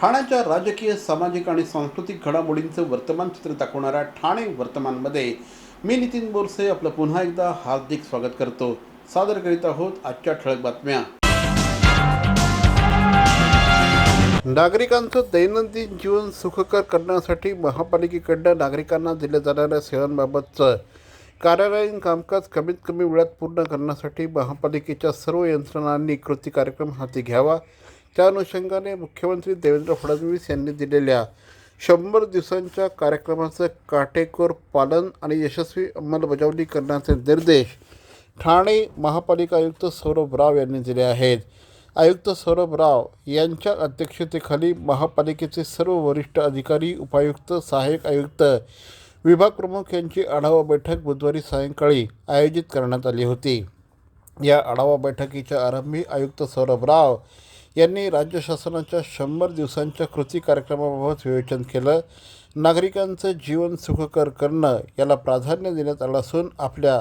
ठाण्याच्या राजकीय सामाजिक आणि सांस्कृतिक घडामोडींचं वर्तमान चित्र दाखवणाऱ्या ठाणे वर्तमानमध्ये मी नितीन बोरसे आपलं पुन्हा एकदा हार्दिक स्वागत करतो. सादर करीत आहोत आजच्या ठळक बातम्या. नागरिकांचं दैनंदिन जीवन सुखकर करण्यासाठी महापालिकेकडनं नागरिकांना दिल्या जाणाऱ्या सेवांबाबतचं कार्यालयीन कामकाज कमीत कमी वेळात पूर्ण करण्यासाठी महापालिकेच्या सर्व यंत्रणांनी कृती कार्यक्रम हाती घ्यावा. त्या अनुषंगाने मुख्यमंत्री देवेंद्र फडणवीस यांनी दिलेल्या शंभर दिवसांच्या कार्यक्रमाचं काटेकोर पालन आणि यशस्वी अंमलबजावणी करण्याचे निर्देश ठाणे महापालिका आयुक्त सौरभ राव यांनी दिले आहेत. आयुक्त सौरभ राव यांच्या अध्यक्षतेखाली महापालिकेचे सर्व वरिष्ठ अधिकारी उपायुक्त सहाय्यक आयुक्त विभाग प्रमुख यांची आढावा बैठक बुधवारी सायंकाळी आयोजित करण्यात आली होती. या आढावा बैठकीच्या आरंभी आयुक्त सौरभ राव यांनी राज्य शासनाच्या शंभर दिवसांच्या कृती कार्यक्रमाबाबत विवेचन केलं. नागरिकांचं जीवन सुखकर करणं याला प्राधान्य देण्यात आलं असून आपल्या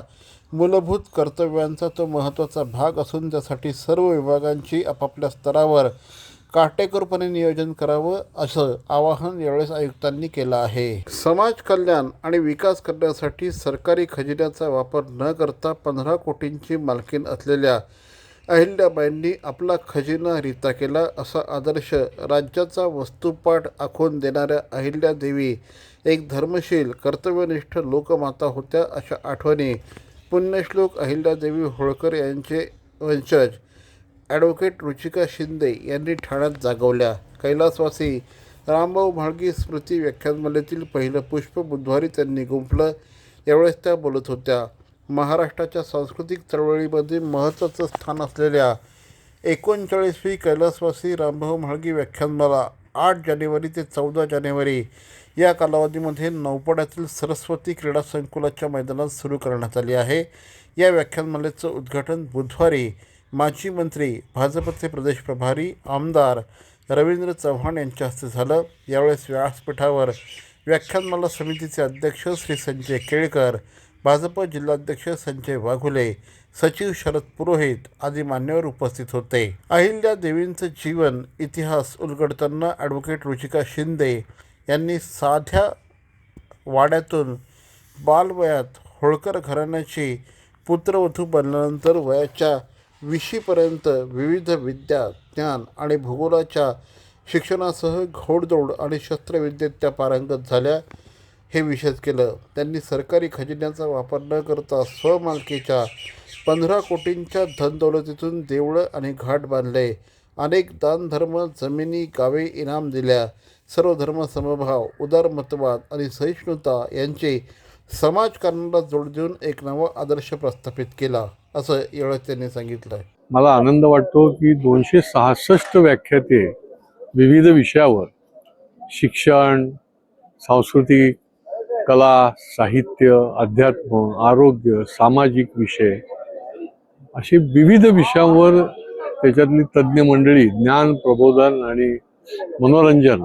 मूलभूत कर्तव्यांचा तो महत्त्वाचा भाग असून त्यासाठी सर्व विभागांची आपापल्या स्तरावर काटेकोरपणे नियोजन करावं असं आवाहन यावेळेस आयुक्तांनी केलं आहे. समाज कल्याण आणि विकास करण्यासाठी सरकारी खजिन्याचा वापर न करता पंधरा कोटींची मालकीण असलेल्या अहिल्याबाईंनी आपला खजिना रिता केला असा आदर्श राज्याचा वस्तुपाठ आखून देणाऱ्या अहिल्यादेवी एक धर्मशील कर्तव्यनिष्ठ लोकमाता होत्या अशा आठवणी. पुण्यश्लोक अहिल्यादेवी होळकर यांचे वंशज. ॲडव्होकेट रुचिका शिंदे यांनी ठाण्यात जागवल्या. कैलासवासी रामभाऊ म्हाळगी स्मृती व्याख्यानमालेतील पहिलं पुष्प बुधवारी त्यांनी गुंफलं. यावेळेस त्या बोलत होत्या महाराष्ट्राच्या सांस्कृतिक चळवळीमध्ये महत्त्वाचं स्थान असलेल्या एकोणचाळीसवी कैलासवासी रामभाऊ म्हाळगी व्याख्यानमाला आठ जानेवारी ते चौदा जानेवारी या कालावधीमध्ये नौपाड्यातील सरस्वती क्रीडा संकुलाच्या मैदानात सुरू करण्यात आली आहे. या व्याख्यानमालेचं उद्घाटन बुधवारी माजी मंत्री भाजपचे प्रदेश प्रभारी आमदार रवींद्र चव्हाण यांच्या हस्ते झालं. यावेळेस व्यासपीठावर व्याख्यानमाला समितीचे अध्यक्ष श्री संजय केळकर भाजप जिल्हाध्यक्ष संजय वाघुले सचिव शरद पुरोहित आदी मान्यवर उपस्थित होते. अहिल्या देवींचं जीवन इतिहास उलगडताना ॲडव्होकेट रुचिका शिंदे यांनी साध्या वाड्यातून बालवयात होळकर घराण्याची पुत्रवधू बनल्यानंतर वयाच्या विशीपर्यंत विविध विद्या ज्ञान आणि भूगोलाच्या शिक्षणासह घोडदौड आणि शस्त्रविद्येत त्या पारंगत झाल्या. हे विशेष केलं. त्यांनी सरकारी खजिन्याचा वापर न करता स्वमालकीच्या पंधरा कोटींच्या धनदौलतीतून देवळं आणि घाट बांधले. अनेक दानधर्म जमिनी गावे इनाम दिल्या. सर्व धर्म समभाव उदारमतवाद आणि सहिष्णुता यांचे समाजकारणाला जोड देऊन एक नवा आदर्श प्रस्थापित केला असं यावेळेस त्यांनी सांगितलं मला आनंद वाटतो की दोनशे सहासष्ट व्याख्याते विविध विषयावर शिक्षण सांस्कृतिक कला साहित्य अध्यात्म आरोग्य सामाजिक विषय असे विविध विषयांवर त्याच्यातली तज्ज्ञ मंडळी ज्ञान प्रबोधन आणि मनोरंजन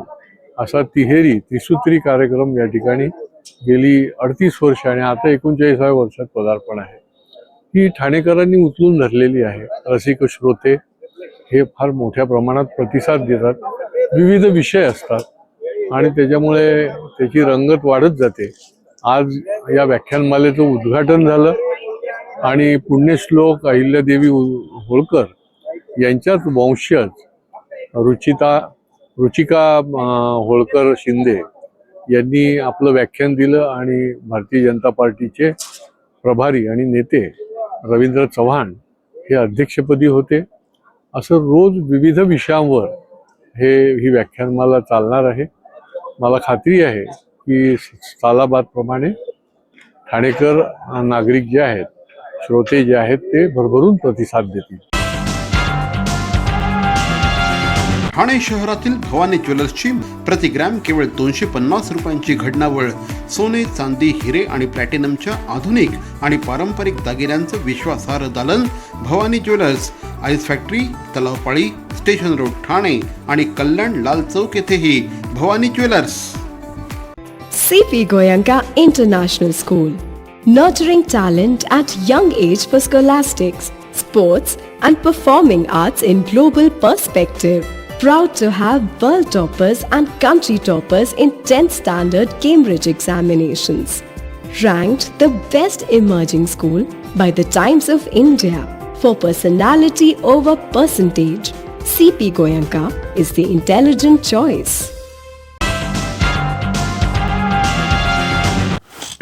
असा तिहेरी त्रिसूत्री कार्यक्रम या ठिकाणी गेली अडतीस वर्ष आणि आता एकोणचाळीसाव्या वर्षात पदार्पण आहे. ही ठाणेकरांनी उचलून धरलेली आहे. रसिक श्रोते हे फार मोठ्या प्रमाणात प्रतिसाद देतात. विविध विषय असतात. आणि त्याच्यामुळे त्याची रंगत वाढत जाते. आज या व्याख्यानमालेचं उद्घाटन झालं आणि पुण्यश्लोक अहिल्यादेवी उ- होळकर यांच्याच वंशज रुचिता रुचिका होळकर शिंदे यांनी आपलं व्याख्यान दिलं आणि भारतीय जनता पार्टीचे प्रभारी आणि नेते रवींद्र चव्हाण हे अध्यक्षपदी होते. असं रोज विविध विषयांवर हे ही व्याख्यानमाला चालणार आहे. मला खात्री आहे की सालाबादप्रमाणे ठाणेकर नागरिक जे आहेत श्रोते जे आहेत ते भरभरून प्रतिसाद देतील. ठाणे शहरातील भवानी ज्वेलर्सची प्रति ग्रॅम केवळ दोनशे पन्नास रुपयांची घडणावळ सोने चांदी हिरे आणि प्लॅटिनमच्या आधुनिक आणि पारंपरिक दागिन्यांचं विश्वासार्ह दालन Bhavani jewellers ice factory Talavpali station road Thane आणि कल्याण लाल चौक येथेही Bhavani jewellers C P Goenka international school nurturing talent at young age for scholastics sports and performing arts in global proud to have world toppers and country toppers in 10th standard Cambridge examinations. Ranked the best emerging school by the Times of India for personality over percentage, CP Goyanka is the intelligent choice.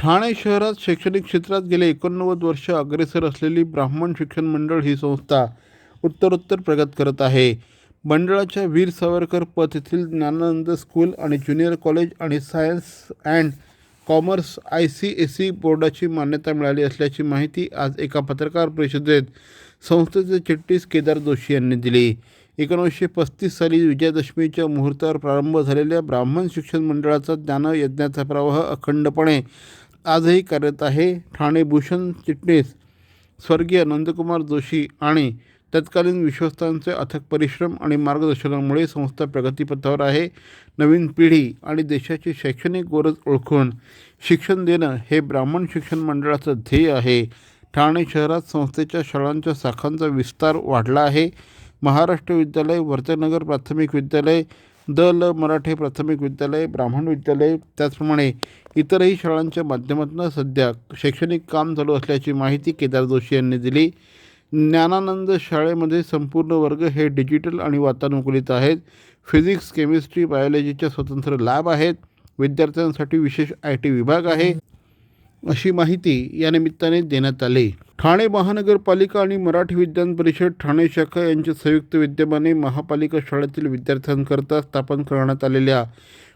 Thane शहरात शैक्षणिक क्षेत्रात गेले एकोणनव्वद वर्ष अग्रेसर असलेली ब्राह्मण शिक्षण मंडळ ही संस्था उत्तरोत्तर प्रगत करत आहे. मंडळाच्या वीर सावरकर पथ येथील ज्ञानानंद स्कूल आणि ज्युनियर कॉलेज आणि science and commerce I C S C बोर्डाची मान्यता मिळाली असल्याची माहिती आज एका पत्रकार परिषदेत संस्थेचे चिट्टीस केदार जोशी यांनी दिली. एकोणीसशे पस्तीस साली विजयादशमीच्या मुहूर्तावर प्रारंभ झालेल्या ब्राह्मण शिक्षण मंडळाचा ज्ञानयज्ञाचा प्रवाह अखंडपणे आजही कार्यरत आहे ठाणे भूषण चिटणीस स्वर्गीय नंदकुमार जोशी आणि तत्कालीन विश्वस्तांचे अथक परिश्रम आणि मार्गदर्शनामुळे संस्था प्रगतीपथावर आहे. नवीन पिढी आणि देशाची शैक्षणिक गरज ओळखून शिक्षण देणं हे ब्राह्मण शिक्षण मंडळाचं ध्येय आहे. ठाणे शहरात संस्थेच्या शाळांच्या शाखांचा विस्तार वाढला आहे. महाराष्ट्र विद्यालय वर्तनगर प्राथमिक विद्यालय द ल मराठे प्राथमिक विद्यालय ब्राह्मण विद्यालय त्याचप्रमाणे इतरही शाळांच्या माध्यमातून सध्या शैक्षणिक काम चालू असल्याची माहिती केदार जोशी यांनी दिली. ज्ञानानंद शाळेमध्ये संपूर्ण वर्ग हे डिजिटल आणि वातानुकूलित आहेत. फिजिक्स केमिस्ट्री बायोलॉजीच्या स्वतंत्र लॅब आहेत. विद्यार्थ्यांसाठी विशेष आय टी विभाग आहे. अशी माहिती या निमित्ताने देण्यात आली. ठाणे महानगरपालिका आणि मराठी विज्ञान परिषद ठाणे शाखा यांच्या संयुक्त विद्यमाने महापालिका शाळेतील विद्यार्थ्यांकरता स्थापन करण्यात आलेल्या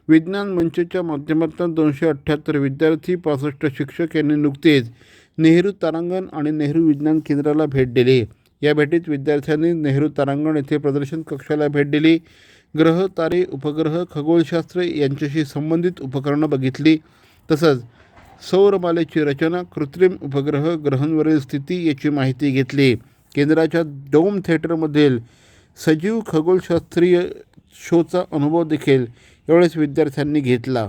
विज्ञान मंचच्या माध्यमातून दोनशे अठ्ठ्याहत्तर विद्यार्थी पासष्ट शिक्षक यांनी नुकतेच नेहरू तारांगण आणि नेहरू विज्ञान केंद्राला भेट दिली. या भेटीत विद्यार्थ्यांनी नेहरू तारांगण येथे प्रदर्शन कक्षाला भेट दिली. ग्रह तारे उपग्रह खगोलशास्त्र यांच्याशी संबंधित उपकरणं बघितली. तसंच सौरमालेची रचना कृत्रिम उपग्रह ग्रहांवरील स्थिती याची माहिती घेतली. केंद्राच्या डोम थिएटरमधील सजीव खगोलशास्त्रीय शोचा अनुभव देखील यावेळेस विद्यार्थ्यांनी घेतला.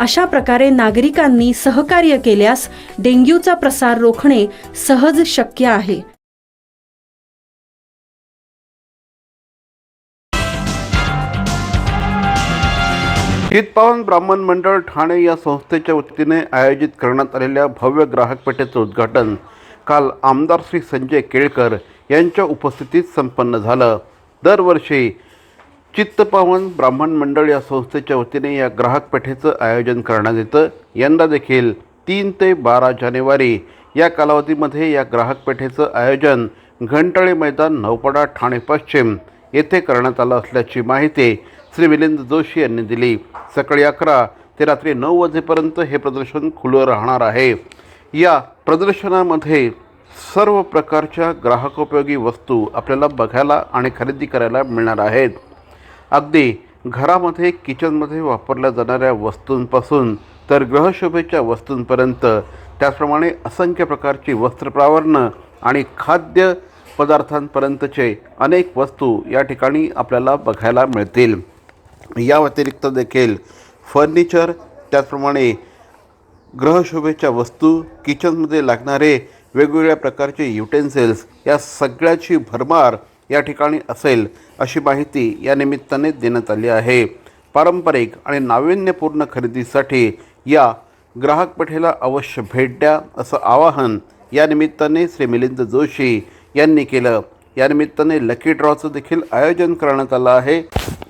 अशा प्रकारे नागरिकांनी सहकार्य केल्यास डेंग्यूचा प्रसार रोखणे सहज शक्य आहे. हितपावन ब्राह्मण मंडळ ठाणे या संस्थेच्या वतीने आयोजित करण्यात आलेल्या भव्य ग्राहक पेठेचं उद्घाटन काल आमदार श्री संजय केळकर यांच्या उपस्थितीत संपन्न झालं. दरवर्षी चित्तपावन ब्राह्मण मंडळ या संस्थेच्या वतीने या ग्राहक पेठेचं आयोजन करण्यात येतं. यंदा देखील तीन ते बारा जानेवारी या कालावधीमध्ये या ग्राहक पेठेचं आयोजन घंटाळे मैदान नौपाडा ठाणे पश्चिम येथे करण्यात आलं असल्याची माहिती श्री मिलिंद जोशी यांनी दिली. सकाळी अकरा ते रात्री नऊ वाजेपर्यंत हे प्रदर्शन खुलं राहणार आहे. या प्रदर्शनामध्ये सर्व प्रकारच्या ग्राहकोपयोगी वस्तू आपल्याला बघायला आणि खरेदी करायला मिळणार आहेत. अगदी घरामध्ये किचनमध्ये वापरल्या जाणाऱ्या वस्तूंपासून तर ग्रहशोभेच्या वस्तूंपर्यंत त्याचप्रमाणे असंख्य प्रकारची वस्त्रप्रावरणं आणि खाद्य पदार्थांपर्यंतचे अनेक वस्तू या ठिकाणी आपल्याला बघायला मिळतील. या व्यतिरिक्त देखील फर्निचर त्याचप्रमाणे ग्रहशोभेच्या वस्तू किचनमध्ये लागणारे वेगवेगळ्या प्रकारचे युटेन्सिल्स या सगळ्याची भरमार या ठिकाणी असेल अशी माहिती या निमित्ताने देण्यात आली आहे. पारंपरिक आणि नाविन्यपूर्ण खरेदीसाठी या ग्राहक पेठेला अवश्य भेट द्या असं आवाहन या निमित्ताने श्री मिलिंद जोशी यांनी केलं. या निमित्ताने लकी ड्रॉचं देखील आयोजन करण्यात आलं आहे.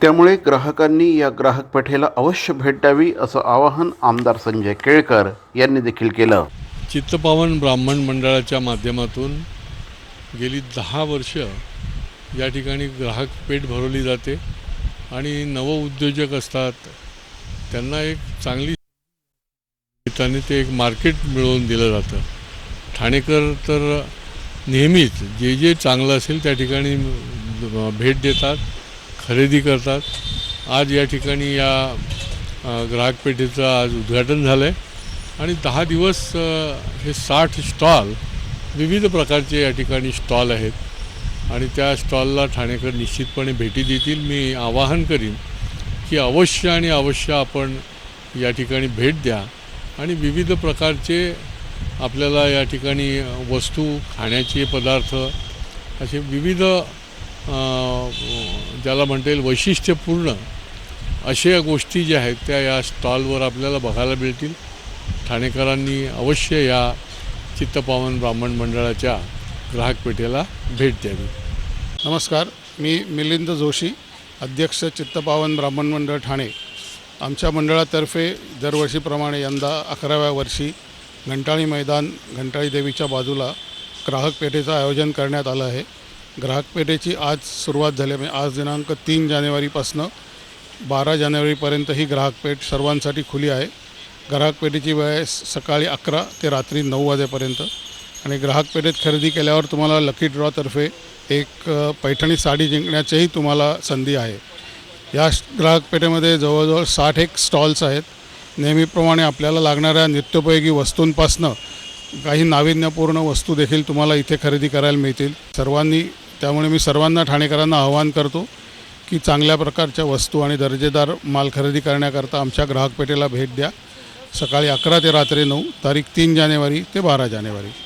त्यामुळे ग्राहकांनी या ग्राहक पेठेला अवश्य भेट द्यावी असं आवाहन आमदार संजय केळकर यांनी देखील केलं. चित्तपावन ब्राह्मण मंडळाच्या माध्यमातून गेली दहा वर्ष या ठिकाणी ग्राहक पेठ भरवली जाते आणि नवउद्योजक असतात. त्यांना एक चांगली त्याने ते एक मार्केट मिळवून दिलं जातं. ठाणेकर तर नेहमीच जे जे चांगलं असेल त्या ठिकाणी भेट देतात खरेदी करतात. आज या ठिकाणी या ग्राहक पेठेचं आज उद्घाटन झालं आहे आणि दहा दिवस हे साठ स्टॉल विविध प्रकारचे या ठिकाणी स्टॉल आहेत. आणि त्या स्टॉलला ठाणेकर निश्चितपणे भेटी देतील. मी आवाहन करीन की अवश्य आणि अवश्य आपण या ठिकाणी भेट द्या. आणि विविध प्रकारचे आपल्याला या ठिकाणी वस्तू खाण्याचे पदार्थ असे विविध ज्याला म्हणता येईल वैशिष्ट्यपूर्ण अशा गोष्टी ज्या आहेत त्या या स्टॉलवर आपल्याला बघायला मिळतील. ठाणेकरांनी अवश्य या चित्तपावन ब्राह्मण मंडळाच्या ग्राहक पेठेला भेट द्यावी. नमस्कार मी मिलिंद जोशी अध्यक्ष चित्तपावन ब्राह्मण मंडळ ठाणे. आमच्या मंडळातर्फे दरवर्षीप्रमाणे यंदा अकराव्या वर्षी घंटाळी मैदान घंटाळी देवीच्या बाजूला ग्राहक पेठेचं आयोजन करण्यात आलं आहे. ग्राहक पेठेची आज सुरुवात झाली म्हणजे आज दिनांक तीन जानेवारीपासनं बारा जानेवारीपर्यंत ही ग्राहक पेठ सर्वांसाठी खुली आहे. ग्राहक पेठेची वेळ आहे सकाळी अकरा ते रात्री नऊ वाजेपर्यंत. आणि ग्राहक पेठेत खरेदी केल्यावर तुम्हाला लकी ड्रॉतर्फे एक पैठणी साडी जिंकण्याचीही तुम्हाला संधी आहे. या श- ग्राहक पेठेमध्ये जवळजवळ साठ एक स्टॉल्स आहेत. नेहमीप्रमाणे आपल्याला लागणाऱ्या नित्योपयोगी वस्तूंपासनं काही नाविन्यपूर्ण वस्तू देखील तुम्हाला इथे खरेदी करायला मिळतील. सर्वांनी त्यामुळे मी सर्वांना ठाणेकरांना आवाहन करतो की चांगल्या प्रकारच्या वस्तू आणि दर्जेदार माल खरेदी करण्याकरता आमच्या ग्राहक पेठेला भेट द्या. सकाळी अकरा ते रात्री नऊ तारीख तीन जानेवारी ते बारा जानेवारी.